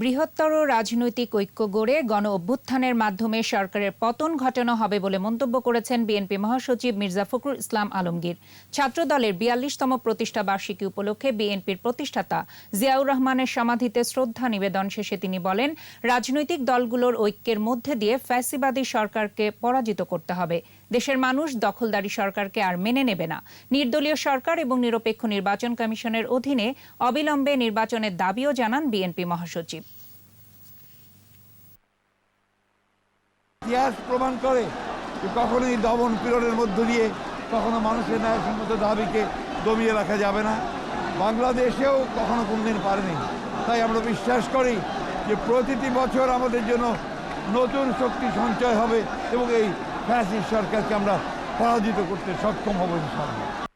বৃহত্তর রাজনৈতিক ঐক্য গড়ে গণ অভ্যুত্থানের মাধ্যমে সরকারের পতন ঘটানো হবে বলে মন্তব্য করেছেন বিএনপি মহাসচিব মির্জা ফখরুল ইসলাম আলমগীর। ছাত্রদলের বিয়াল্লিশতম প্রতিষ্ঠা বার্ষিকী উপলক্ষে বিএনপির প্রতিষ্ঠাতা জিয়াউর রহমানের সমাধিতে শ্রদ্ধা নিবেদন শেষে তিনি বলেন, রাজনৈতিক দলগুলোর ঐক্যের মধ্যে দিয়ে ফ্যাসিবাদী সরকারকে পরাজিত করতে হবে। দেশের মানুষ দখলদারি সরকারকে আর মেনে নেবে না। নির্দলীয় সরকার এবং নিরপেক্ষ নির্বাচন কমিশনের অধীনে অবিলম্বে নির্বাচনের দাবিও জানান বিএনপি মহাসচিব। ইতিহাস প্রমাণ করে যে কখনোই দমন পীড়নের মধ্য দিয়ে কখনো মানুষের ন্যায়সঙ্গত দাবিকে দমিয়ে রাখা যাবে না। বাংলাদেশেও কখনো কোনদিন পারেনি। তাই আমরা বিশ্বাস করি যে প্রতিটি বছর আমাদের জন্য নতুন শক্তি সঞ্চয় হবে এবং এই ফ্যাসিস্ট সরকারকে আমরা পরাজিত করতে সক্ষম হব ইনশাআল্লাহ।